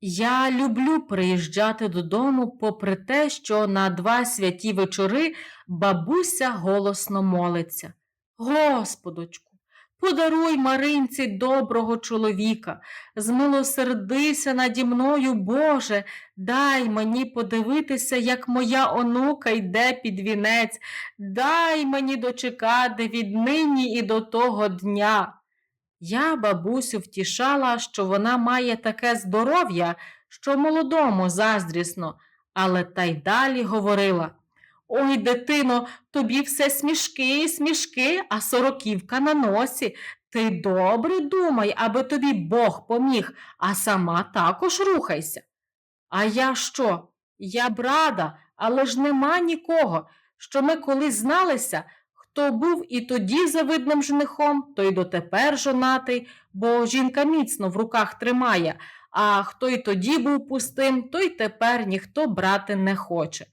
Я люблю приїжджати додому, попри те, що на два святі вечори бабуся голосно молиться. Господочку, подаруй Маринці доброго чоловіка, змилосердися наді мною, Боже, дай мені подивитися, як моя онука йде під вінець, дай мені дочекати віднині і до того дня. Я бабусю втішала, що вона має таке здоров'я, що молодому заздрісно, але та й далі говорила Ой, дитино, тобі все смішки смішки, а сороківка на носі. Ти добре думай, аби тобі Бог поміг, а сама також рухайся. А я що? Я б рада, але ж нема нікого, що ми колись зналися, хто був і тоді завидним женихом, той дотепер жонатий, бо жінка міцно в руках тримає, а хто й тоді був пустим, той тепер ніхто брати не хоче.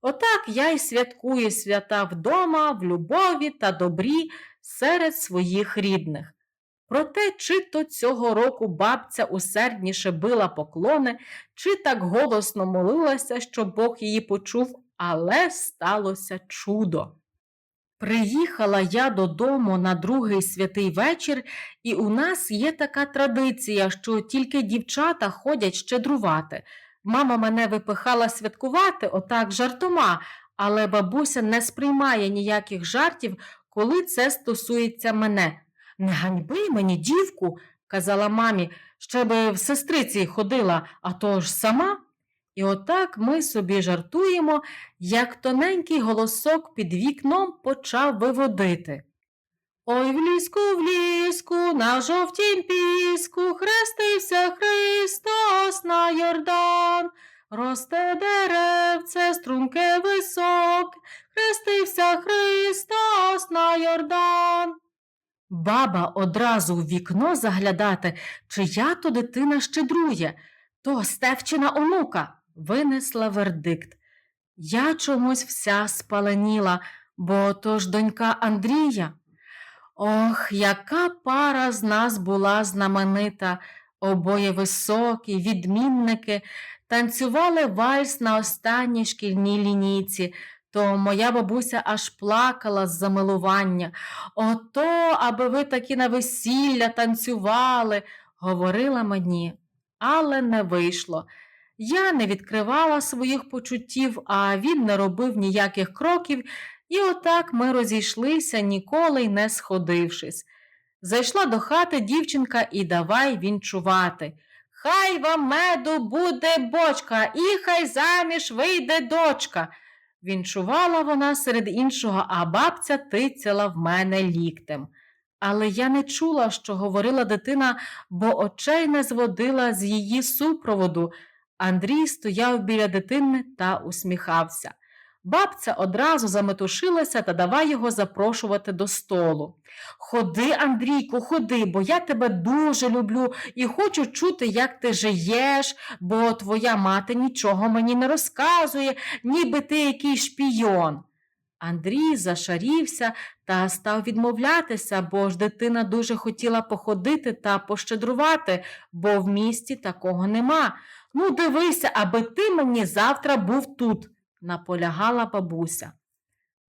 Отак я й святкую свята вдома, в любові та добрі серед своїх рідних. Проте, чи то цього року бабця усердніше била поклони, чи так голосно молилася, що Бог її почув, але сталося чудо. Приїхала я додому на другий святий вечір, і у нас є така традиція, що тільки дівчата ходять щедрувати. Мама мене випихала святкувати, отак жартома, але бабуся не сприймає ніяких жартів, коли це стосується мене. Не ганьби мені, дівку, казала мамі, ще би в сестриці ходила, а то ж сама. І отак ми собі жартуємо, як тоненький голосок під вікном почав виводити. Ой в ліску, в ліску, на жовтім піску, хрестився Христос на Йордан, росте деревце, струнке високе, хрестився Христос на Йордан. Баба одразу в вікно заглядати, чия то дитина щедрує, то Стевчина онука винесла вердикт. Я чомусь вся спаленіла, бо то ж донька Андрія. Ох, яка пара з нас була знаменита, обоє високі, відмінники, танцювали вальс на останній шкільній лінійці, то моя бабуся аж плакала з замилування. Ото, аби ви таки на весілля танцювали, говорила мені, але не вийшло. Я не відкривала своїх почуттів, а він не робив ніяких кроків, і отак ми розійшлися, ніколи й не сходившись. Зайшла до хати дівчинка і давай вінчувати. Хай вам меду буде бочка, і хай заміж вийде дочка. Вінчувала вона серед іншого, а бабця тицяла в мене ліктем. Але я не чула, що говорила дитина, бо очей не зводила з її супроводу. Андрій стояв біля дитини та усміхався. Бабця одразу заметушилася та давай його запрошувати до столу. Ходи, Андрійку, ходи, бо я тебе дуже люблю і хочу чути, як ти жиєш, бо твоя мати нічого мені не розказує, ніби ти якийсь шпійон. Андрій зашарівся та став відмовлятися, бо ж дитина дуже хотіла походити та пощедрувати, бо в місті такого нема. Ну, дивися, аби ти мені завтра був тут, наполягала бабуся.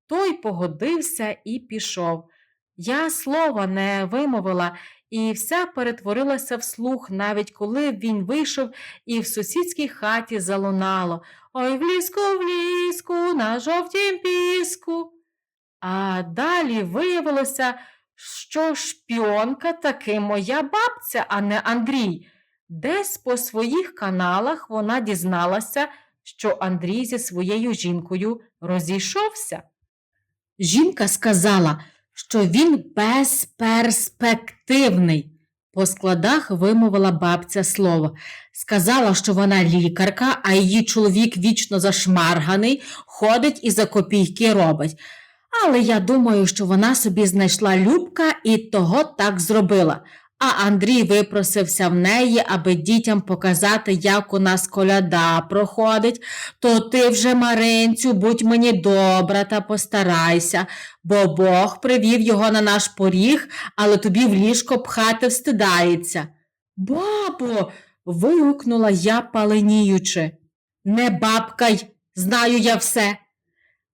Той погодився і пішов. Я слова не вимовила, і вся перетворилася в слух, навіть коли він вийшов і в сусідській хаті залунало Ой в ліску, в ліску, на жовтім піску. А далі виявилося, що шпіонка таки моя бабця, а не Андрій. Десь по своїх каналах вона дізналася, що Андрій зі своєю жінкою розійшовся. Жінка сказала, що він безперспективний. По складах вимовила бабця слово. Сказала, що вона лікарка, а її чоловік вічно зашмарганий, ходить і за копійки робить. Але я думаю, що вона собі знайшла Любка і того так зробила. А Андрій випросився в неї, аби дітям показати, як у нас коляда проходить. То ти вже, Маринцю, будь мені добра та постарайся, бо Бог привів його на наш поріг, але тобі в ліжко пхати встидається. Бабо, вигукнула я паленіючи. Не бабкай, знаю я все.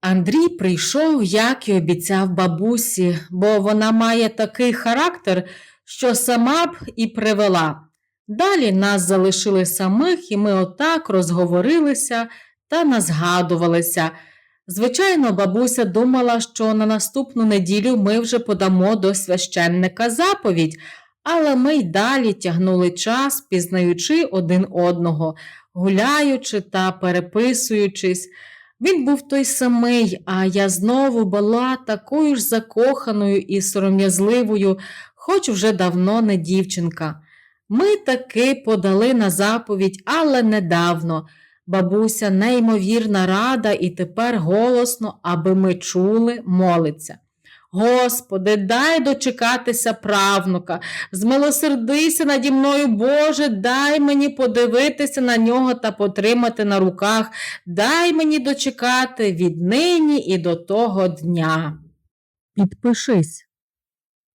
Андрій прийшов, як і обіцяв бабусі, бо вона має такий характер, що сама б і привела. Далі нас залишили самих, і ми отак розговорилися та назгадувалися. Звичайно, бабуся думала, що на наступну неділю ми вже подамо до священника заповідь, але ми й далі тягнули час, пізнаючи один одного, гуляючи та переписуючись. Він був той самий, а я знову була такою ж закоханою і сором'язливою, хоч вже давно не дівчинка. Ми таки подали на заповідь, але недавно. Бабуся неймовірна рада і тепер голосно, аби ми чули, молиться. Господи, дай дочекатися правнука, змилосердися наді мною, Боже, дай мені подивитися на нього та потримати на руках, дай мені дочекати віднині і до того дня. Підпишись,